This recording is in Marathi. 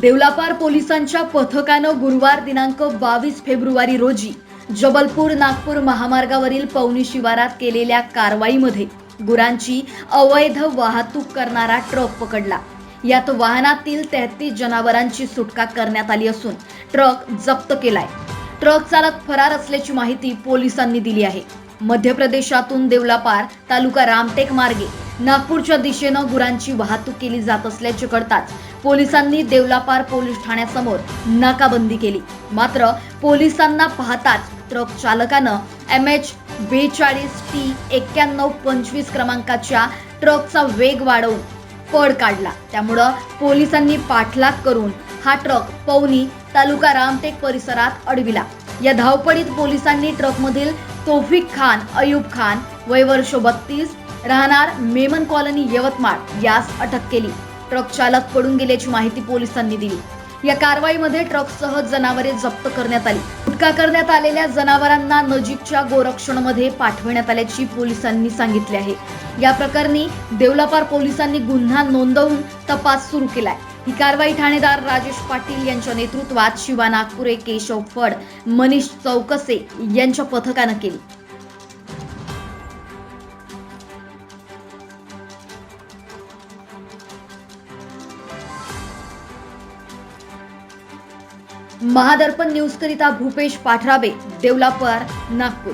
देवलापार पोलिसांच्या पथकानं गुरुवार दिनांक बावीस फेब्रुवारी रोजी जबलपूर नागपूर महामार्गावरील पवनी शिवारात केलेल्या कारवाईमध्ये गुरांची अवैध वाहतूक करणारा ट्रक पकडला. यात वाहनातील तेहतीस जनावरांची सुटका करण्यात आली असून ट्रक जप्त केलाय. ट्रक चालक फरार असल्याची माहिती पोलिसांनी दिली आहे. मध्य प्रदेशातून देवलापार तालुका रामटेक मार्गे नागपूरच्या दिशेनं गुरांची वाहतूक केली जात असल्याचे कळताच पोलिसांनी देवलापार पोलीस ठाण्यासमोर नाकाबंदी केली. मात्र पोलिसांना पाहताच ट्रक चालकानं एम एच बेचाळीस टी एक्क्याण्णव पंचवीस क्रमांकाच्या ट्रकचा वेग वाढवून पळ काढला. त्यामुळं पोलिसांनी पाठलाग करून हा ट्रक पवनी तालुका रामटेक परिसरात अडविला. या धावपडीत पोलिसांनी ट्रकमधील तोफिक खान अयूब खान वय वर्ष बत्तीस राहणार मेमन कॉलनी यवतमाळ. यास अटक केली. ट्रक चालक पडून गेल्याची माहिती पोलिसांनी दिली. या कारवाईमध्ये ट्रकसह जनावरे जप्त करण्यात आली. सुटका करण्यात आलेल्या जनावरांना नजीकच्या गोरक्षणमध्ये पाठवण्यात आल्याची पोलिसांनी सांगितले आहे. या प्रकरणी देवलापार पोलिसांनी गुन्हा नोंदवून तपास सुरू केलाय. ही कारवाई ठाणेदार राजेश पाटील यांच्या नेतृत्वात शिवा नागपुरे केशव फड मनीष चौकसे यांच्या पथकानं केली. महादर्पण न्यूज करिता भूपेश पाठराबे देवलापर नागपूर.